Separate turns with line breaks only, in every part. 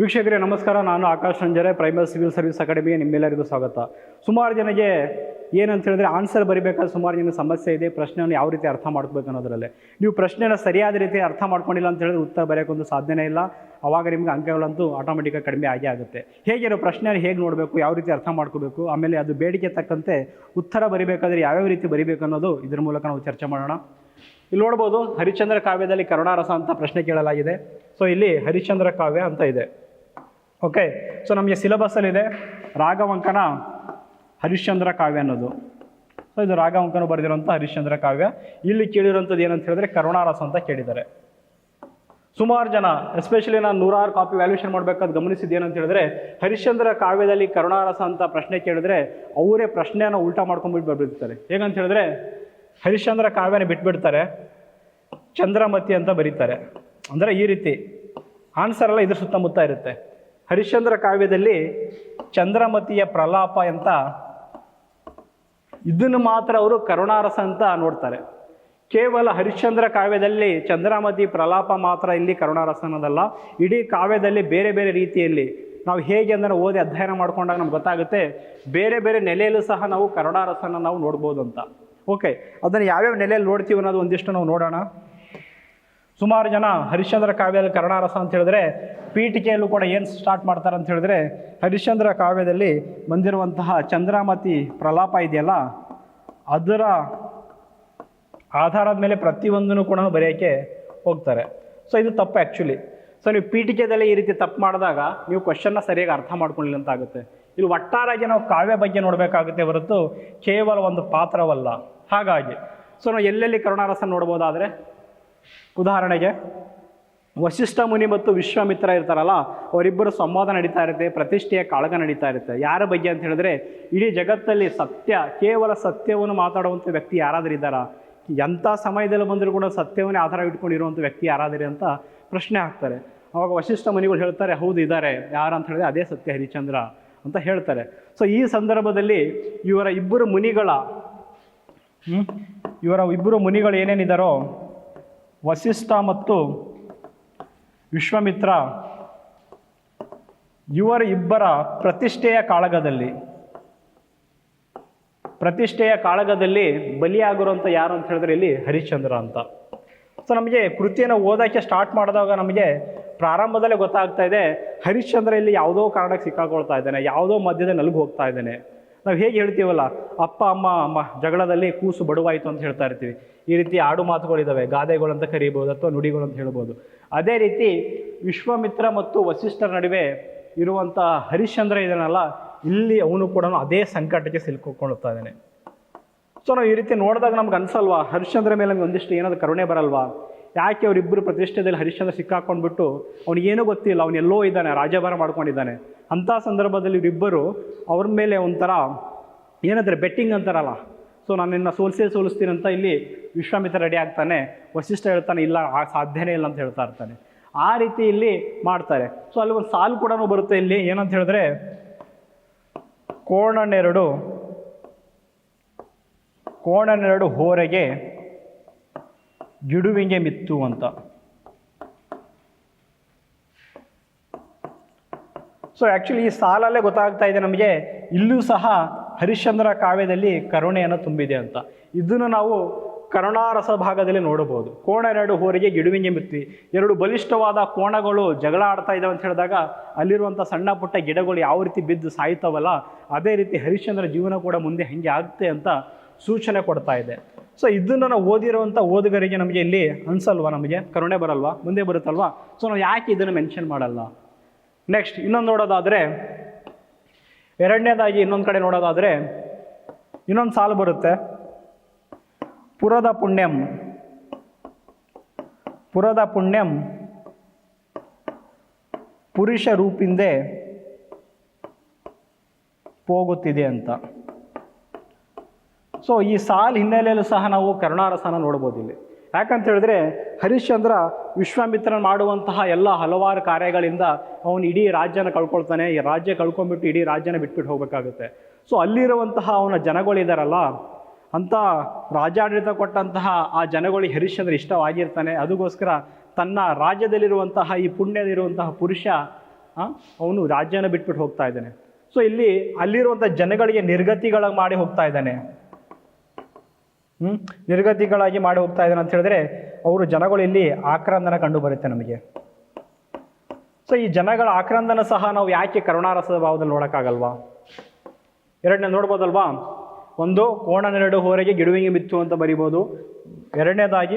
ವೀಕ್ಷಕರೇ, ನಮಸ್ಕಾರ. ನಾನು Akash Ranjare primary civil service ಅಕಾಡೆಮಿಗೆ ನಿಮ್ಮೆಲ್ಲರಿಗೂ ಸ್ವಾಗತ. ಸುಮಾರು ಜನಗೆ ಏನಂತ ಹೇಳಿದ್ರೆ ಆನ್ಸರ್ ಬರಿಬೇಕಾದ್ರೆ ಸುಮಾರು ಜನ ಸಮಸ್ಯೆ ಇದೆ. ಪ್ರಶ್ನೆಯನ್ನು ಯಾವ ರೀತಿ ಅರ್ಥ ಮಾಡ್ಕೋಬೇಕು ಅನ್ನೋದ್ರಲ್ಲಿ. ನೀವು ಪ್ರಶ್ನೆನ ಸರಿಯಾದ ರೀತಿ ಅರ್ಥ ಮಾಡ್ಕೊಂಡಿಲ್ಲ ಅಂತ ಹೇಳಿದ್ರೆ ಉತ್ತರ ಬರೆಯೋಕ್ಕೊಂದು ಸಾಧ್ಯನೇ ಇಲ್ಲ. ಅವಾಗ ನಿಮ್ಗೆ ಅಂಕಗಳಂತೂ ಆಟೋಮೆಟಿಕಾಗಿ ಕಡಿಮೆ ಆಗೇ ಆಗುತ್ತೆ. ಹೇಗೆ ಪ್ರಶ್ನೆಯನ್ನು ಹೇಗೆ ನೋಡಬೇಕು, ಯಾವ ರೀತಿ ಅರ್ಥ ಮಾಡ್ಕೋಬೇಕು, ಆಮೇಲೆ ಅದು ಬೇಡಿಕೆ ತಕ್ಕಂತೆ ಉತ್ತರ ಬರಿಬೇಕಾದ್ರೆ ಯಾವ್ಯಾವ ರೀತಿ ಬರಿಬೇಕು ಅನ್ನೋದು ಇದ್ರ ಮೂಲಕ ನಾವು ಚರ್ಚೆ ಮಾಡೋಣ. ಇಲ್ಲಿ ನೋಡ್ಬೋದು, ಹರಿಶ್ಚಂದ್ರ ಕಾವ್ಯದಲ್ಲಿ ಕರುಣಾರಸ ಅಂತ ಪ್ರಶ್ನೆ ಕೇಳಲಾಗಿದೆ. ಸೊ ಇಲ್ಲಿ ಹರಿಶ್ಚಂದ್ರ ಕಾವ್ಯ ಅಂತ ಇದೆ. ಓಕೆ ಸೊ ನಮಗೆ ಸಿಲೆಬಸ್ಸಲ್ಲಿದೆ ರಾಘವಂಕನ ಹರಿಶ್ಚಂದ್ರ ಕಾವ್ಯ ಅನ್ನೋದು. ಸೊ ಇದು ರಾಘವಂಕನ ಬರೆದಿರುವಂಥ ಹರಿಶ್ಚಂದ್ರ ಕಾವ್ಯ. ಇಲ್ಲಿ ಕೇಳಿರುವಂಥದ್ದು ಏನಂತ ಹೇಳಿದ್ರೆ ಕರುಣಾರಸ ಅಂತ ಕೇಳಿದ್ದಾರೆ. ಸುಮಾರು ಜನ ಎಸ್ಪೆಷಲಿ ನಾನು ನೂರಾರು ಕಾಪಿ ವ್ಯಾಲ್ಯೂಷನ್ ಮಾಡಬೇಕಾದ್ ಗಮನಿಸಿದ್ದು ಏನಂತ ಹೇಳಿದ್ರೆ ಹರಿಶ್ಚಂದ್ರ ಕಾವ್ಯದಲ್ಲಿ ಕರುಣಾರಸ ಅಂತ ಪ್ರಶ್ನೆ ಕೇಳಿದ್ರೆ ಅವರೇ ಪ್ರಶ್ನೆಯನ್ನ ಉಲ್ಟಾ ಮಾಡ್ಕೊಂಡ್ಬಿಟ್ಟು ಬರ್ಬಿಡ್ತಾರೆ. ಹೇಗಂತ ಹೇಳಿದ್ರೆ ಹರಿಶ್ಚಂದ್ರ ಕಾವ್ಯನ ಬಿಟ್ಬಿಡ್ತಾರೆ, ಚಂದ್ರಮತಿ ಅಂತ ಬರೀತಾರೆ. ಅಂದರೆ ಈ ರೀತಿ. ಆನ್ಸರ್ ಎಲ್ಲ ಇದ್ರ ಸುತ್ತಮುತ್ತ ಇರುತ್ತೆ. ಹರಿಶ್ಚಂದ್ರ ಕಾವ್ಯದಲ್ಲಿ ಚಂದ್ರಮತಿಯ ಪ್ರಲಾಪ ಅಂತ ಇದನ್ನು ಮಾತ್ರ ಅವರು ಕರುಣಾರಸ ಅಂತ ನೋಡ್ತಾರೆ. ಕೇವಲ ಹರಿಶ್ಚಂದ್ರ ಕಾವ್ಯದಲ್ಲಿ ಚಂದ್ರಮತಿ ಪ್ರಲಾಪ ಮಾತ್ರ ಇಲ್ಲಿ ಕರುಣಾರಸ ಅನ್ನೋದಲ್ಲ, ಇಡೀ ಕಾವ್ಯದಲ್ಲಿ ಬೇರೆ ಬೇರೆ ರೀತಿಯಲ್ಲಿ ನಾವು ಹೇಗೆ ಅಂದರೆ ಓದಿ ಅಧ್ಯಯನ ಮಾಡ್ಕೊಂಡಾಗ ನಮ್ಗೆ ಗೊತ್ತಾಗುತ್ತೆ, ಬೇರೆ ಬೇರೆ ನೆಲೆಯಲ್ಲೂ ಸಹ ನಾವು ಕರುಣಾರಸನ ನಾವು ನೋಡ್ಬೋದು ಅಂತ. ಓಕೆ ಅದನ್ನು ಯಾವ್ಯಾವ ನೆಲೆಯಲ್ಲಿ ನೋಡ್ತೀವಿ ಅನ್ನೋದು ಒಂದಿಷ್ಟು ನಾವು ನೋಡೋಣ. ಸುಮಾರು ಜನ ಹರಿಶ್ಚಂದ್ರ ಕಾವ್ಯದಲ್ಲಿ ಕರುಣಾರಸ ಅಂತ ಹೇಳಿದ್ರೆ ಪೀಠಿಕೆಯಲ್ಲೂ ಕೂಡ ಏನು ಸ್ಟಾರ್ಟ್ ಮಾಡ್ತಾರೆ ಅಂತ ಹೇಳಿದ್ರೆ ಹರಿಶ್ಚಂದ್ರ ಕಾವ್ಯದಲ್ಲಿ ಬಂದಿರುವಂತಹ ಚಂದ್ರಾಮತಿ ಪ್ರಲಾಪ ಇದೆಯಲ್ಲ, ಅದರ ಆಧಾರದ ಮೇಲೆ ಪ್ರತಿಯೊಂದನ್ನು ಕೂಡ ಬರೆಯೋಕ್ಕೆ ಹೋಗ್ತಾರೆ. ಸೊ ಇದು ತಪ್ಪು ಆ್ಯಕ್ಚುಲಿ ಸೊ ನೀವು ಪೀಠಿಕೆದಲ್ಲಿ ಈ ರೀತಿ ತಪ್ಪು ಮಾಡಿದಾಗ ನೀವು ಕ್ವಶನ್ನ ಸರಿಯಾಗಿ ಅರ್ಥ ಮಾಡ್ಕೊಳ್ಳಿಲ್ಲ ಅಂತ ಆಗುತ್ತೆ. ಇಲ್ಲಿ ಒಟ್ಟಾರಾಗಿ ನಾವು ಕಾವ್ಯ ಬಗ್ಗೆ ನೋಡಬೇಕಾಗುತ್ತೆ ಹೊರತು ಕೇವಲ ಒಂದು ಪಾತ್ರವಲ್ಲ. ಹಾಗಾಗಿ ಸೊ ನಾವು ಎಲ್ಲೆಲ್ಲಿ ಕರುಣಾರಸ ನೋಡ್ಬೋದಾದರೆ ಉದಾಹರಣೆಗೆ ವಶಿಷ್ಠ ಮುನಿ ಮತ್ತು ವಿಶ್ವಾಮಿತ್ರ ಇರ್ತಾರಲ್ಲ, ಅವರಿಬ್ಬರು ಸಂವಾದ ನಡೀತಾ ಇರುತ್ತೆ, ಪ್ರತಿಷ್ಠೆಯ ಕಾಳಗ ನಡೀತಾ ಇರುತ್ತೆ. ಯಾರ ಬಗ್ಗೆ ಅಂತ ಹೇಳಿದ್ರೆ, ಇಡೀ ಜಗತ್ತಲ್ಲಿ ಸತ್ಯ, ಕೇವಲ ಸತ್ಯವನ್ನು ಮಾತಾಡುವಂಥ ವ್ಯಕ್ತಿ ಯಾರಾದರೂ ಇದ್ದಾರಾ? ಎಂಥ ಸಮಯದಲ್ಲಿ ಬಂದರೂ ಕೂಡ ಸತ್ಯವನ್ನೇ ಆಧಾರ ಇಟ್ಕೊಂಡಿರುವಂಥ ವ್ಯಕ್ತಿ ಯಾರಾದರೆ ಅಂತ ಪ್ರಶ್ನೆ ಹಾಕ್ತಾರೆ. ಅವಾಗ ವಶಿಷ್ಠ ಮುನಿಗಳು ಹೇಳ್ತಾರೆ, ಹೌದು ಇದ್ದಾರೆ ಯಾರು ಅಂತ ಹೇಳಿದ್ರೆ, ಅದೇ ಸತ್ಯ ಹರಿಚಂದ್ರ ಅಂತ ಹೇಳ್ತಾರೆ. ಸೊ ಈ ಸಂದರ್ಭದಲ್ಲಿ ಇವರ ಇಬ್ಬರು ಮುನಿಗಳ? ಇವರ ಇಬ್ಬರು ಮುನಿಗಳು ಏನೇನಿದ್ದಾರೋ ವಸಿಷ್ಠ ಮತ್ತು ವಿಶ್ವಮಿತ್ರ ಇವರ ಇಬ್ಬರ ಪ್ರತಿಷ್ಠೆಯ ಕಾಳಗದಲ್ಲಿ ಪ್ರತಿಷ್ಠೆಯ ಕಾಳಗದಲ್ಲಿ ಬಲಿಯಾಗಿರುವಂಥ ಯಾರು ಅಂತ ಹೇಳಿದ್ರೆ ಇಲ್ಲಿ ಹರಿಶ್ಚಂದ್ರ ಅಂತ. ಸೊ ನಮಗೆ ಕೃತಿಯನ್ನು ಓದೋಕ್ಕೆ ಸ್ಟಾರ್ಟ್ ಮಾಡಿದಾಗ ನಮಗೆ ಪ್ರಾರಂಭದಲ್ಲೇ ಗೊತ್ತಾಗ್ತಾ ಇದೆ, ಹರಿಶ್ಚಂದ್ರ ಇಲ್ಲಿ ಯಾವುದೋ ಕಾರಣಕ್ಕೆ ಸಿಕ್ಕಾಕೊಳ್ತಾ ಇದ್ದಾನೆ, ಯಾವುದೋ ಮಧ್ಯದಲ್ಲಿ ನಲುಗು ಹೋಗ್ತಾ ಇದ್ದಾನೆ. ನಾವು ಹೇಗೆ ಹೇಳ್ತೀವಲ್ಲ, ಅಪ್ಪ, ಅಮ್ಮ ಅಮ್ಮ ಜಗಳದಲ್ಲಿ ಕೂಸು ಬಡವಾಯಿತು ಅಂತ ಹೇಳ್ತಾ ಇರ್ತೀವಿ. ಈ ರೀತಿ ಆಡು ಮಾತುಗಳಿದ್ದಾವೆ ಗಾದೆಗಳು ಅಂತ ಕರೀಬೋದು ಅಥವಾ ನುಡಿಗಳು ಅಂತ ಹೇಳ್ಬೋದು. ಅದೇ ರೀತಿ ವಿಶ್ವಾಮಿತ್ರ ಮತ್ತು ವಸಿಷ್ಠರ ನಡುವೆ ಇರುವಂಥ ಹರಿಶ್ಚಂದ್ರ ಇದನ್ನಲ್ಲ ಇಲ್ಲಿ ಅವನು ಕೂಡ ಅದೇ ಸಂಕಟಕ್ಕೆ ಸಿಲ್ಕೊಳ್ತಾ ಇದ್ದಾನೆ. ಸೊ ನಾವು ಈ ರೀತಿ ನೋಡಿದಾಗ ನಮ್ಗೆ ಅನ್ಸಲ್ವಾ, ಹರಿಶ್ಚಂದ್ರ ಮೇಲೆ ನಮಗೆ ಒಂದಿಷ್ಟು ಏನಾದರೂ ಕರುಣೆ ಬರಲ್ವಾ? ಯಾಕೆ ಅವರಿಬ್ಬರು ಪ್ರತಿಷ್ಠೆಯಲ್ಲಿ ಹರಿಶ್ಚಂದ್ರ ಸಿಕ್ಕಾಕೊಂಡ್ಬಿಟ್ಟು ಅವನಿಗೇನೂ ಗೊತ್ತಿಲ್ಲ, ಅವನು ಇದ್ದಾನೆ ರಾಜಭಾರ ಮಾಡ್ಕೊಂಡಿದ್ದಾನೆ. ಅಂಥ ಸಂದರ್ಭದಲ್ಲಿ ಇವರಿಬ್ಬರು ಅವ್ರ ಮೇಲೆ ಒಂಥರ ಏನಂದರೆ ಬೆಟ್ಟಿಂಗ್ ಅಂತಾರಲ್ಲ. ಸೊ ನಾನು ನಿನ್ನ ಸೋಲ್ಸೇ ಸೋಲಿಸ್ತೀನಿ ಅಂತ ಇಲ್ಲಿ ವಿಶ್ವಾಮಿತ್ರ ರೆಡಿ ಆಗ್ತಾನೆ ವಶಿಷ್ಠ ಹೇಳ್ತಾನೆ, ಇಲ್ಲ, ಆ ಸಾಧ್ಯನೇ ಇಲ್ಲ ಅಂತ ಹೇಳ್ತಾ ಇರ್ತಾನೆ. ಆ ರೀತಿ ಇಲ್ಲಿ ಮಾಡ್ತಾರೆ. ಸೊ ಅಲ್ಲಿ ಒಂದು ಸಾಲು ಕೂಡ ಬರುತ್ತೆ ಇಲ್ಲಿ, ಏನಂತ ಹೇಳಿದ್ರೆ ಕೋಣನೆರಡು ಕೋಣನೆರಡು ಹೋರೆಗೆ ಗಿಡುವಿಗೆ ಮಿತ್ತು ಅಂತ. ಸೊ ಆ್ಯಕ್ಚುಲಿ ಈ ಸಾಲಲ್ಲೇ ಗೊತ್ತಾಗ್ತಾ ಇದೆ ನಮಗೆ, ಇಲ್ಲೂ ಸಹ ಹರಿಶ್ಚಂದ್ರ ಕಾವ್ಯದಲ್ಲಿ ಕರುಣೆಯನ್ನು ತುಂಬಿದೆ ಅಂತ. ಇದನ್ನು ನಾವು ಕರುಣಾರಸ ಭಾಗದಲ್ಲಿ ನೋಡಬಹುದು. ಕೋಣ ಎರಡು ಹೋರಿಗೆ ಗಿಡುವಿಗೆ ಮಿತ್ತಿ. ಎರಡು ಬಲಿಷ್ಠವಾದ ಕೋಣಗಳು ಜಗಳ ಆಡ್ತಾ ಇದ್ದಾವೆ ಅಂತ ಹೇಳಿದಾಗ ಅಲ್ಲಿರುವಂಥ ಸಣ್ಣ ಪುಟ್ಟ ಗಿಡಗಳು ಯಾವ ರೀತಿ ಬಿದ್ದು ಸಾಯ್ತಾವಲ್ಲ, ಅದೇ ರೀತಿ ಹರಿಶ್ಚಂದ್ರ ಜೀವನ ಕೂಡ ಮುಂದೆ ಹೆಂಗೆ ಆಗುತ್ತೆ ಅಂತ ಸೂಚನೆ ಕೊಡ್ತಾ ಇದೆ. ಸೊ ಇದನ್ನು ನಾವು ಓದಿರುವಂಥ ಓದುಗರಿಗೆ ನಮಗೆ ಇಲ್ಲಿ ಅನ್ಸಲ್ವಾ ನಮಗೆ? ಕರುಣೆ ಬರಲ್ವಾ? ಮುಂದೆ ಬರುತ್ತಲ್ವಾ? ಸೊ ನಾವು ಯಾಕೆ ಇದನ್ನು ಮೆನ್ಷನ್ ಮಾಡಲ್ಲ? ನೆಕ್ಸ್ಟ್ ಇನ್ನೊಂದು ನೋಡೋದಾದರೆ, ಎರಡನೇದಾಗಿ ಇನ್ನೊಂದು ಕಡೆ ನೋಡೋದಾದರೆ, ಇನ್ನೊಂದು ಸಾಲು ಬರುತ್ತೆ. ಪುರದ ಪುಣ್ಯಂ. ಪುರದ ಪುಣ್ಯಂ. ಪುರುಷ ರೂಪಿಂದೆ ಹೋಗುತ್ತಿದೆ ಅಂತ. ಸೊ ಈ ಸಾಲ್ ಹಿನ್ನೆಲೆಯಲ್ಲೂ ಸಹ ನಾವು ಕರುಣಾರಸನ ನೋಡ್ಬೋದು ಇಲ್ಲಿ. ಯಾಕಂತ ಹೇಳಿದ್ರೆ ಹರಿಶ್ಚಂದ್ರ ವಿಶ್ವಾಮಿತ್ರನ ಮಾಡುವಂತಹ ಎಲ್ಲ ಹಲವಾರು ಕಾರ್ಯಗಳಿಂದ ಅವನು ಇಡೀ ರಾಜ್ಯನ ಕಳ್ಕೊಳ್ತಾನೆ, ಈ ರಾಜ್ಯ ಕಳ್ಕೊಂಡ್ಬಿಟ್ಟು ಇಡೀ ರಾಜ್ಯನ ಬಿಟ್ಬಿಟ್ಟು ಹೋಗಬೇಕಾಗುತ್ತೆ. ಸೊ ಅಲ್ಲಿರುವಂತಹ ಅವನ ಜನಗಳಿದಾರಲ್ಲ ಅಂತ ರಾಜಾಡಳಿತ ಕೊಟ್ಟಂತಹ ಆ ಜನಗಳಿಗೆ ಹರಿಶ್ಚಂದ್ರ ಇಷ್ಟವಾಗಿರ್ತಾನೆ. ಅದಕ್ಕೋಸ್ಕರ ತನ್ನ ರಾಜ್ಯದಲ್ಲಿರುವಂತಹ ಈ ಪುಣ್ಯದಲ್ಲಿರುವಂತಹ ಪುರುಷ ಅವನು ರಾಜ್ಯನ ಬಿಟ್ಬಿಟ್ಟು ಹೋಗ್ತಾ ಇದ್ದಾನೆ. ಸೊ ಇಲ್ಲಿ ಅಲ್ಲಿರುವಂಥ ಜನಗಳಿಗೆ ನಿರ್ಗತಿಗಳ ಮಾಡಿ ಹೋಗ್ತಾ ಇದ್ದಾನೆ. ಹ್ಮ್? ನಿರ್ಗತಿಗಳಾಗಿ ಮಾಡಿ ಹೋಗ್ತಾ ಇದ್ದಾರೆ ಅಂತ ಹೇಳಿದ್ರೆ ಅವರು ಜನಗಳು ಇಲ್ಲಿ ಆಕ್ರಂದನ ಕಂಡು ಬರುತ್ತೆ ನಮಗೆ. ಸೊ ಈ ಜನಗಳ ಆಕ್ರಂದನ ಸಹ ನಾವು ಯಾಕೆ ಕರುಣಾರಸದ ಭಾವದಲ್ಲಿ ನೋಡೋಕ್ಕಾಗಲ್ವಾ? ಎರಡನೇ ನೋಡ್ಬೋದಲ್ವಾ? ಒಂದು, ಕೋಣನೆರಡು ಹೋರೆಗೆ ಗಿಡುವಿಗೆ ಬಿತ್ತು ಅಂತ ಬರಿಬೋದು. ಎರಡನೇದಾಗಿ,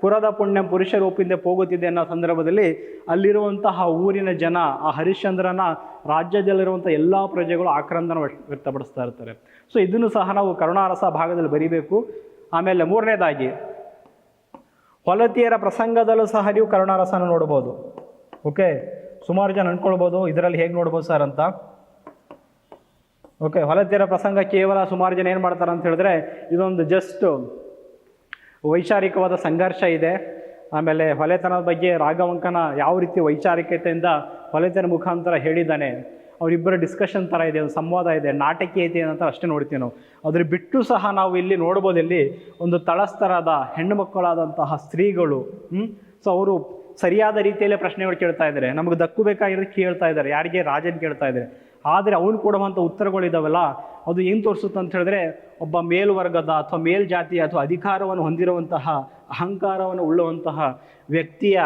ಪುರದ ಪುಣ್ಯ ಪುರುಷ ರೂಪಿಂದ ಹೋಗುತ್ತಿದೆ ಅನ್ನೋ ಸಂದರ್ಭದಲ್ಲಿ ಅಲ್ಲಿರುವಂತಹ ಊರಿನ ಜನ, ಆ ಹರಿಶ್ಚಂದ್ರನ ರಾಜ್ಯದಲ್ಲಿರುವಂಥ ಎಲ್ಲ ಪ್ರಜೆಗಳು ಆಕ್ರಂದನ ವ್ಯಕ್ತ- ವ್ಯಕ್ತಪಡಿಸ್ತಾ ಇರ್ತಾರೆ. ಸೊ ಇದನ್ನು ಸಹ ನಾವು ಕರುಣಾರಸ ಭಾಗದಲ್ಲಿ ಬರಿಬೇಕು. ಆಮೇಲೆ ಮೂರನೇದಾಗಿ, ಹೊಲತಿಯರ ಪ್ರಸಂಗದಲ್ಲೂ ಸಹ ನೀವು ಕರುಣಾರಸನ ನೋಡ್ಬೋದು. ಓಕೆ? ಸುಮಾರು ಜನ ಅಂದ್ಕೊಳ್ಬೋದು, ಇದರಲ್ಲಿ ಹೇಗೆ ನೋಡ್ಬೋದು ಸರ್ ಅಂತ. ಓಕೆ, ಹೊಲತಿಯರ ಪ್ರಸಂಗ ಕೇವಲ ಸುಮಾರು ಜನ ಏನು ಮಾಡ್ತಾರೆ ಅಂತ ಹೇಳಿದ್ರೆ, ಇದೊಂದು ಜಸ್ಟ್ ವೈಚಾರಿಕವಾದ ಸಂಘರ್ಷ ಇದೆ. ಆಮೇಲೆ ಹೊಲೆತನದ ಬಗ್ಗೆ ರಾಘವಂಕನ ಯಾವ ರೀತಿ ವೈಚಾರಿಕತೆಯಿಂದ ಹೊಲೆತನ ಮುಖಾಂತರ ಹೇಳಿದ್ದಾನೆ ಅವರಿಬ್ಬರ ಡಿಸ್ಕಷನ್ ಥರ ಇದೆ, ಒಂದು ಸಂವಾದ ಇದೆ ನಾಟಕೀಯತೆ ಅಂತ ಅಷ್ಟೇ ನೋಡ್ತೀವಿ ನಾವು. ಅದ್ರ ಬಿಟ್ಟು ಸಹ ನಾವು ಇಲ್ಲಿ ನೋಡ್ಬೋದು ಇಲ್ಲಿ ಒಂದು ತಳಸ್ತರಾದ ಹೆಣ್ಣು ಮಕ್ಕಳಾದಂತಹ ಸ್ತ್ರೀಗಳು ಹ್ಞೂ ಸೊ ಅವರು ಸರಿಯಾದ ರೀತಿಯಲ್ಲಿ ಪ್ರಶ್ನೆಗಳು ಕೇಳ್ತಾ ಇದ್ದಾರೆ. ನಮಗೆ ದಕ್ಕು ಬೇಕಾಗಿರೋದು ಕೇಳ್ತಾ ಇದ್ದಾರೆ. ಯಾರಿಗೆ? ರಾಜನ್ ಕೇಳ್ತಾ ಇದ್ದಾರೆ. ಆದರೆ ಅವನು ಕೊಡುವಂಥ ಉತ್ತರಗಳಿದಾವಲ್ಲ ಅದು ಏನು ತೋರಿಸುತ್ತೆ ಅಂತ ಹೇಳಿದ್ರೆ, ಒಬ್ಬ ಮೇಲ್ವರ್ಗದ ಅಥವಾ ಮೇಲ್ಜಾತಿಯ ಅಥವಾ ಅಧಿಕಾರವನ್ನು ಹೊಂದಿರುವಂತಹ, ಅಹಂಕಾರವನ್ನು ಉಳ್ಳುವಂತಹ ವ್ಯಕ್ತಿಯ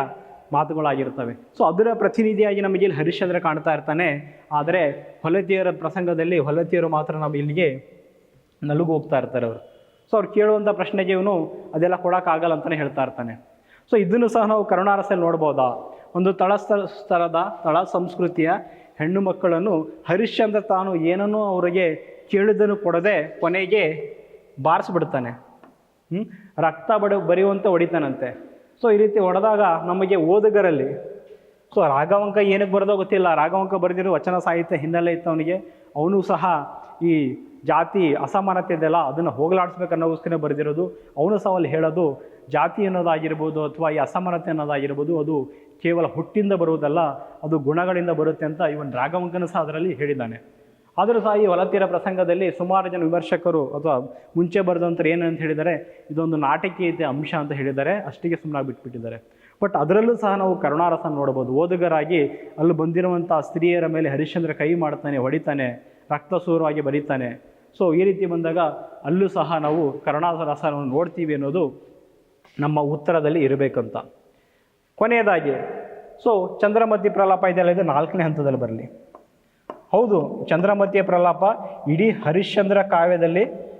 ಮಾತುಗಳಾಗಿರ್ತವೆ ಸೊ ಅದರ ಪ್ರತಿನಿಧಿಯಾಗಿ ನಮಗೆ ಇಲ್ಲಿ ಹರಿಶ್ಚಂದ್ರ ಕಾಣ್ತಾ ಇರ್ತಾನೆ. ಆದರೆ ಹೊಲತಿಯರ ಪ್ರಸಂಗದಲ್ಲಿ ಹೊಲತಿಯರು ಮಾತ್ರ ನಾವು ಇಲ್ಲಿಗೆ ನಲುಗು ಹೋಗ್ತಾ ಇರ್ತಾರೆ ಅವರು. ಸೊ ಅವ್ರು ಕೇಳುವಂಥ ಪ್ರಶ್ನೆಗೆ ಇವನು ಅದೆಲ್ಲ ಕೊಡೋಕ್ಕಾಗಲ್ಲ ಅಂತಲೇ ಹೇಳ್ತಾ ಇರ್ತಾನೆ. ಸೊ ಇದನ್ನು ಸಹ ನಾವು ಕರುಣಾರಸಲ್ಲಿ ನೋಡ್ಬೋದಾ? ಒಂದು ತಳಸ್ತ ಸ್ಥಳದ ತಳ ಸಂಸ್ಕೃತಿಯ ಹೆಣ್ಣು ಮಕ್ಕಳನ್ನು ಹರಿಶ್ಚಂದ್ರ ತಾನು ಏನನ್ನೂ ಅವರಿಗೆ ಕೇಳಿದನು ಕೊಡದೆ ಕೊನೆಗೆ ಬಾರಿಸ್ಬಿಡ್ತಾನೆ. ಹ್ಞೂ ರಕ್ತ ಬಡ, ಬರೆಯುವಂತೆ ಹೊಡಿತಾನಂತೆ. ಸೊ ಈ ರೀತಿ ಹೊಡೆದಾಗ ನಮಗೆ ಓದುಗರಲ್ಲಿ ಸೊ ರಾಘವಂಕ ಏನಕ್ಕೆ ಬರೆದೋ ಗೊತ್ತಿಲ್ಲ. ರಾಘವಂಕ ಬರೆದಿರೋ ವಚನ ಸಾಹಿತ್ಯ ಹಿನ್ನೆಲೆ ಇತ್ತು ಅವನಿಗೆ ಅವನು ಸಹ ಈ ಜಾತಿ ಅಸಮಾನತೆ ಇದೆಯಲ್ಲ ಅದನ್ನು ಹೋಗಲಾಡಿಸ್ಬೇಕನ್ನೋಸ್ಕರ ಬರೆದಿರೋದು. ಅವನು ಸಹ ಅಲ್ಲಿ ಹೇಳೋದು, ಜಾತಿ ಅನ್ನೋದಾಗಿರ್ಬೋದು ಅಥವಾ ಈ ಅಸಮಾನತೆ ಅನ್ನೋದಾಗಿರ್ಬೋದು, ಅದು ಕೇವಲ ಹುಟ್ಟಿಂದ ಬರುವುದಲ್ಲ, ಅದು ಗುಣಗಳಿಂದ ಬರುತ್ತೆ ಅಂತ ಇವನ್ ರಾಘವಂಕನ ಸಹ ಅದರಲ್ಲಿ ಹೇಳಿದ್ದಾನೆ. ಆದರೂ ಸಹ ಈ ಹೊಲತೀರ ಪ್ರಸಂಗದಲ್ಲಿ ಸುಮಾರು ಜನ ವಿಮರ್ಶಕರು ಅಥವಾ ಮುಂಚೆ ಬರೆದಂಥರು ಏನು ಅಂತ ಹೇಳಿದ್ದಾರೆ ಇದೊಂದು ನಾಟಕೀಯತೆ ಅಂಶ ಅಂತ ಹೇಳಿದ್ದಾರೆ ಅಷ್ಟಿಗೆ ಸುಮ್ಮನಾಗಿ ಬಿಟ್ಬಿಟ್ಟಿದ್ದಾರೆ. ಬಟ್ ಅದರಲ್ಲೂ ಸಹ ನಾವು ಕರುಣಾರಸ ನೋಡ್ಬೋದು. ಓದುಗರಾಗಿ ಅಲ್ಲಿ ಬಂದಿರುವಂಥ ಸ್ತ್ರೀಯರ ಮೇಲೆ ಹರಿಶ್ಚಂದ್ರ ಕೈ ಮಾಡ್ತಾನೆ, ಹೊಡಿತಾನೆ ರಕ್ತಸೂರವಾಗಿ ಬರೀತಾನೆ. ಸೊ ಈ ರೀತಿ ಬಂದಾಗ ಅಲ್ಲೂ ಸಹ ನಾವು ಕರುಣಾರಸವನ್ನು ನೋಡ್ತೀವಿ ಅನ್ನೋದು ನಮ್ಮ ಉತ್ತರದಲ್ಲಿ ಇರಬೇಕಂತ. ಕೊನೆಯದಾಗಿ ಸೊ ಚಂದ್ರಮತಿ ಪ್ರಲಾಪ ಇದೆಯಲ್ಲ, ಇದು ನಾಲ್ಕನೇ ಹಂತದಲ್ಲಿ ಬರಲಿ. ಹೌದು ಚಂದ್ರಮತಿಯ ಪ್ರಲಾಪ ಇಡೀ ಹರಿಶ್ಚಂದ್ರ ಕಾವ್ಯದಲ್ಲಿ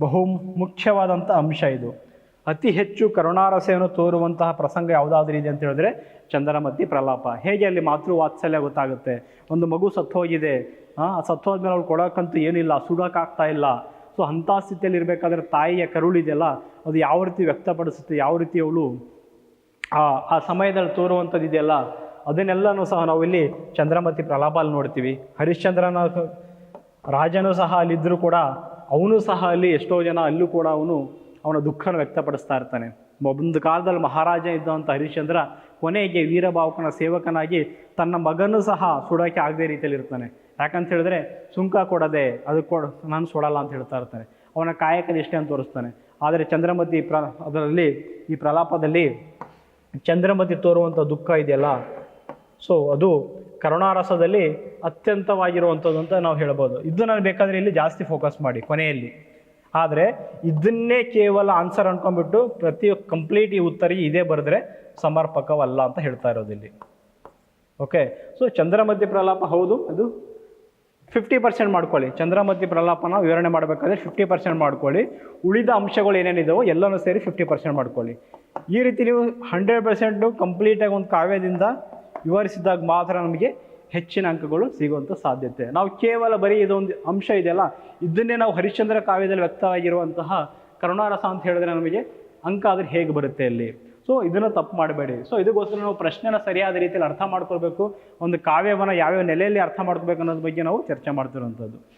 ಬಹು ಮುಖ್ಯವಾದಂಥ ಅಂಶ ಇದು. ಅತಿ ಹೆಚ್ಚು ಕರುಣಾರಸೆಯನ್ನು ತೋರುವಂತಹ ಪ್ರಸಂಗ ಯಾವುದಾದ್ರೂ ಇದೆ ಅಂತ ಹೇಳಿದ್ರೆ ಚಂದ್ರಮತಿ ಪ್ರಲಾಪ. ಹೇಗೆ ಅಲ್ಲಿ ಮಾತೃ ವಾತ್ಸಲ್ಯ ಗೊತ್ತಾಗುತ್ತೆ? ಒಂದು ಮಗು ಸತ್ತೋಗಿದೆ. ಆ, ಸತ್ತೋದ್ಮೇಲೆ ಅವ್ಳು ಕೊಡೋಕ್ಕಂತೂ ಏನಿಲ್ಲ ಸುಡೋಕ್ಕಾಗ್ತಾ ಇಲ್ಲ. ಸೊ, ಅಂಥ ಸ್ಥಿತಿಯಲ್ಲಿ ಇರಬೇಕಾದ್ರೆ ತಾಯಿಯ ಕರುಳಿದೆಯಲ್ಲ ಅದು ಯಾವ ರೀತಿ ವ್ಯಕ್ತಪಡಿಸುತ್ತೆ, ಯಾವ ರೀತಿ ಅವಳು ಆ ಆ ಸಮಯದಲ್ಲಿ ತೋರುವಂಥದ್ದು ಇದೆಯಲ್ಲ ಅದನ್ನೆಲ್ಲನೂ ಸಹ ನಾವು ಇಲ್ಲಿ ಚಂದ್ರಮತಿ ಪ್ರಲಾಪಲ್ಲಿ ನೋಡ್ತೀವಿ. ಹರಿಶ್ಚಂದ್ರನ ರಾಜನೂ ಸಹ ಅಲ್ಲಿದ್ದರೂ ಕೂಡ ಅವನು ಸಹ ಅಲ್ಲಿ ಎಷ್ಟೋ ಜನ ಅಲ್ಲೂ ಕೂಡ ಅವನು ಅವನ ದುಃಖನ ವ್ಯಕ್ತಪಡಿಸ್ತಾ ಇರ್ತಾನೆ. ಒಂದು ಕಾಲದಲ್ಲಿ ಮಹಾರಾಜ ಇದ್ದಂಥ ಹರಿಶ್ಚಂದ್ರ ಕೊನೆಗೆ ವೀರಭಾವುಕನ ಸೇವಕನಾಗಿ ತನ್ನ ಮಗನೂ ಸಹ ಸುಡೋಕೆ ಆಗದೆ ರೀತಿಯಲ್ಲಿ ಇರ್ತಾನೆ. ಯಾಕಂತ ಹೇಳಿದ್ರೆ ಸುಂಕ ಕೊಡದೆ ಅದು ಕೊಡ ನಾನು ಸುಡಲ್ಲ ಅಂತ ಹೇಳ್ತಾ ಇರ್ತಾನೆ. ಅವನ ಕಾಯಕ ನಿಷ್ಠೆ ಅಂತ ತೋರಿಸ್ತಾನೆ. ಆದರೆ ಚಂದ್ರಮತಿ ಪ್ರ ಅದರಲ್ಲಿ ಈ ಪ್ರಲಾಪದಲ್ಲಿ ಚಂದ್ರಮತಿ ತೋರುವಂಥ ದುಃಖ ಇದೆಯಲ್ಲ ಸೊ ಅದು ಕರುಣಾರಸದಲ್ಲಿ ಅತ್ಯಂತವಾಗಿರುವಂಥದ್ದು ಅಂತ ನಾವು ಹೇಳ್ಬೋದು. ನಾನು ಬೇಕಾದರೆ ಇಲ್ಲಿ ಜಾಸ್ತಿ ಫೋಕಸ್ ಮಾಡಿ ಕೊನೆಯಲ್ಲಿ. ಆದರೆ ಇದನ್ನೇ ಕೇವಲ ಆನ್ಸರ್ ಅನ್ಕೊಂಡ್ಬಿಟ್ಟು ಪ್ರತಿ ಕಂಪ್ಲೀಟ್ ಈ ಉತ್ತರಿಗೆ ಇದೇ ಬರೆದ್ರೆ ಸಮರ್ಪಕವಲ್ಲ ಅಂತ ಹೇಳ್ತಾ ಇರೋದು ಇಲ್ಲಿ. ಓಕೆ ಸೊ ಚಂದ್ರಮತಿ ಪ್ರಲಾಪ ಹೌದು? ಅದು ಫಿಫ್ಟಿ ಪರ್ಸೆಂಟ್ ಮಾಡ್ಕೊಳ್ಳಿ. ಚಂದ್ರಮತಿ ಪ್ರಲಾಪನ ವಿವರಣೆ ಮಾಡಬೇಕಾದ್ರೆ ಫಿಫ್ಟಿ ಪರ್ಸೆಂಟ್ ಮಾಡ್ಕೊಳ್ಳಿ. ಉಳಿದ ಅಂಶಗಳು ಏನೇನಿದಾವೋ ಎಲ್ಲನೂ ಸೇರಿ ಫಿಫ್ಟಿ ಪರ್ಸೆಂಟ್ ಮಾಡ್ಕೊಳ್ಳಿ. ಈ ರೀತಿ ನೀವು ಹಂಡ್ರೆಡ್ ಪರ್ಸೆಂಟು ಕಂಪ್ಲೀಟಾಗಿ ಒಂದು ಕಾವ್ಯದಿಂದ ವಿವರಿಸಿದಾಗ ಮಾತ್ರ ನಮಗೆ ಹೆಚ್ಚಿನ ಅಂಕಗಳು ಸಿಗುವಂಥ ಸಾಧ್ಯತೆ. ನಾವು ಕೇವಲ ಬರೀ ಇದೊಂದು ಅಂಶ ಇದೆಯಲ್ಲ, ಇದನ್ನೇ ನಾವು ಹರಿಶ್ಚಂದ್ರ ಕಾವ್ಯದಲ್ಲಿ ವ್ಯಕ್ತವಾಗಿರುವಂತಹ ಕರುಣಾರಸ ಅಂತ ಹೇಳಿದ್ರೆ ನಮಗೆ ಅಂಕ ಆದರೆ ಹೇಗೆ ಬರುತ್ತೆ ಅಲ್ಲಿ? ಸೊ ಇದನ್ನು ತಪ್ಪು ಮಾಡಬೇಡಿ. ಸೊ ಇದಕ್ಕೋಸ್ಕರ ನಾವು ಪ್ರಶ್ನೆನ ಸರಿಯಾದ ರೀತಿಯಲ್ಲಿ ಅರ್ಥ ಮಾಡ್ಕೊಳ್ಬೇಕು. ಒಂದು ಕಾವ್ಯವನ್ನು ಯಾವ್ಯಾವ ನೆಲೆಯಲ್ಲಿ ಅರ್ಥ ಮಾಡ್ಕೋಬೇಕು ಅನ್ನೋದ್ರ ಬಗ್ಗೆ ನಾವು ಚರ್ಚೆ ಮಾಡ್ತಿರುವಂಥದ್ದು.